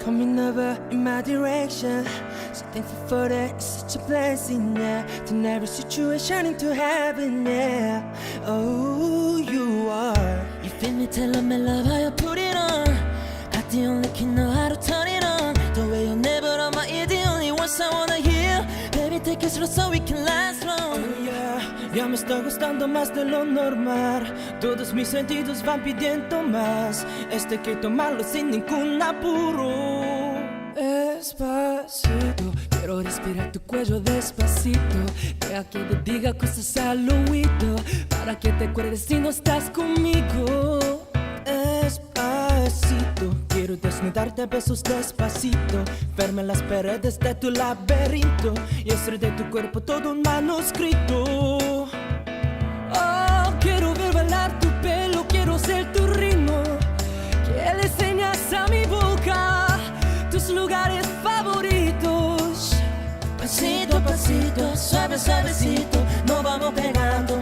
coming over in my direction. So thankful for that, it's such a blessing, yeah. Turn every situation into heaven, yeah. Oh, you are. You feel me, tell me love how you put it on. Got the only key, know how to turn it on. The way you never on my ear, the only words I wanna hear. Baby, take it slow so we can last ya me está gustando más de lo normal. Todos mis sentidos van pidiendo más. Este que tomarlo sin ningún apuro. Despacito, quiero respirar tu cuello despacito. Deja que te diga cosas al oído. Para que te acuerdes si no estás conmigo. Despacito, quiero desnudarte a besos despacito. Verme las paredes de tu laberinto y hacer de tu cuerpo todo un manuscrito. Ser tu ritmo. Que le enseñas a mi boca tus lugares favoritos. Pasito a pasito, suave, suavecito, nos vamos pegando,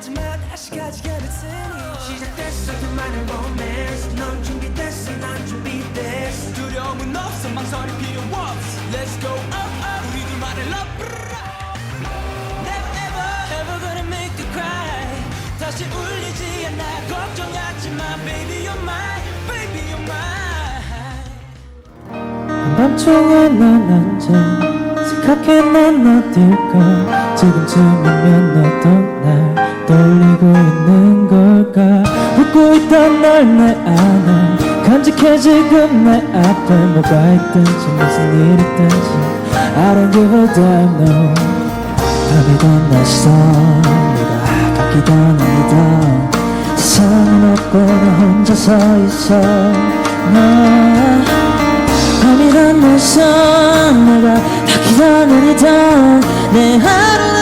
하지 마 다시 가지게 됐으니 시작됐어 두만의 romance 넌 준비됐어 난 준비됐어 두려움은 없어 망설임 필요 없어 Let's go up up 우리 둘만의 love Never ever ever gonna make you cry 다시 울리지 않아 걱정하지 마 Baby you're mine Baby you're mine 밤중에 난 앉아 난 어딜까? 지금쯤이면 너도 날 떠올리고 있는 걸까? 웃고 있던 널 내 안에 간직해 지금 내 앞에 뭐가 있든지 무슨 일 있든지 I don't give a damn no 밤이던 날씨던 내가 가기던 아니던 세상은 없고 나 혼자 서 있어. 나 밤이란 날선 내가 닿기던 아니던 내 하루는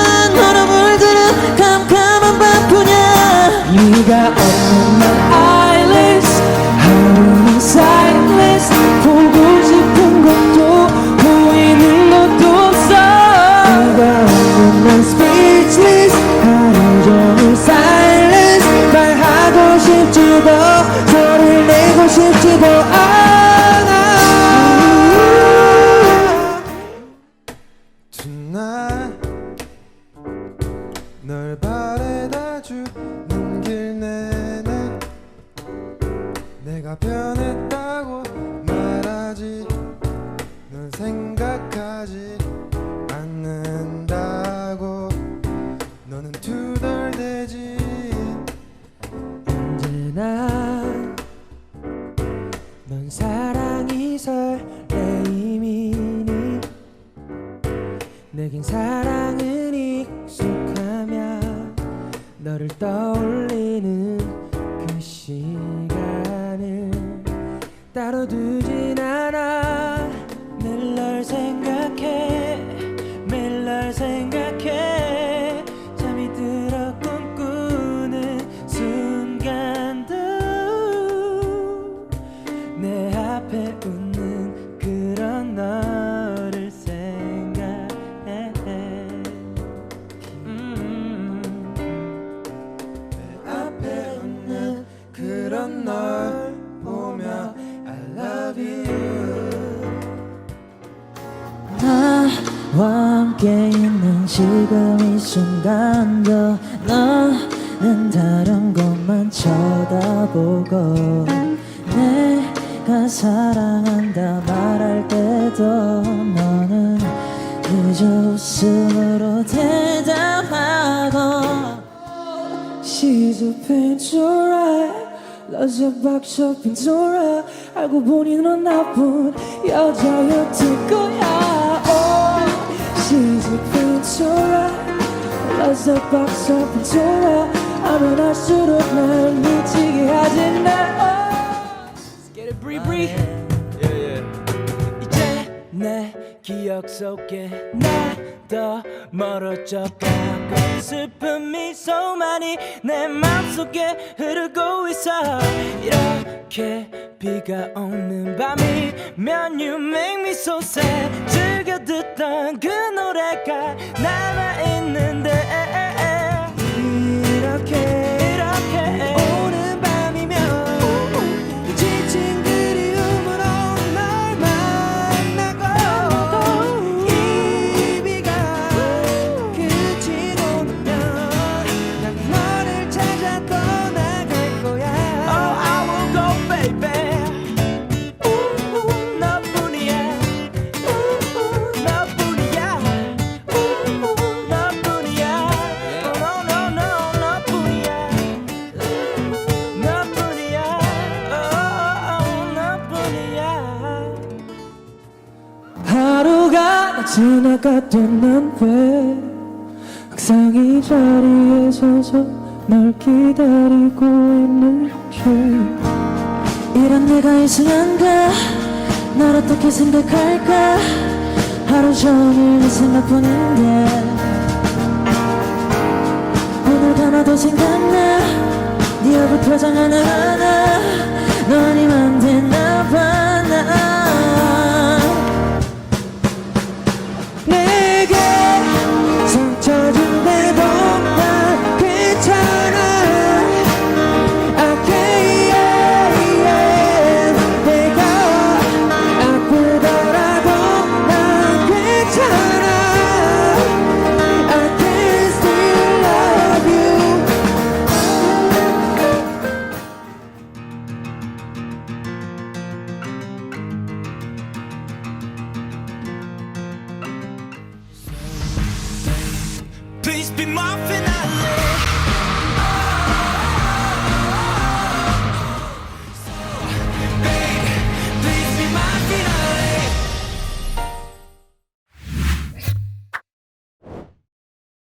널 바래다 주는 길 내내 내가 변했다고 말하지 넌 생각하지 너를 떠올리는 그 시간을 따로 두진 순간도 너는 다른 것만 쳐다보고 내가 사랑한다 말할 때도 너는 그저 웃음으로 대답하고 She's a pintura box of pintura 알고 보니 넌 나쁜 여자였을 거야. Oh, She's a pintura A box of pintura 하면 할수록 날 미치게 하지 날 oh. Get it, bree bree. 이제 내 기억 속에 나더 멀어져 가고 슬픈 미소만이 내 맘속에 흐르고 있어. 이렇게 비가 오는 밤이면 You make me so sad. 즐겨 듣던 그 노래가 남아있는데 지나가도 난왜 항상 이 자리에 서서 널 기다리고 있는지 이런 내가 이상한가? 널 어떻게 생각할까? 하루 종일 네 생각뿐인데 오늘 밤마도 생각나? 네 얼굴 표정 하나하나 넌 이만 Please be my finale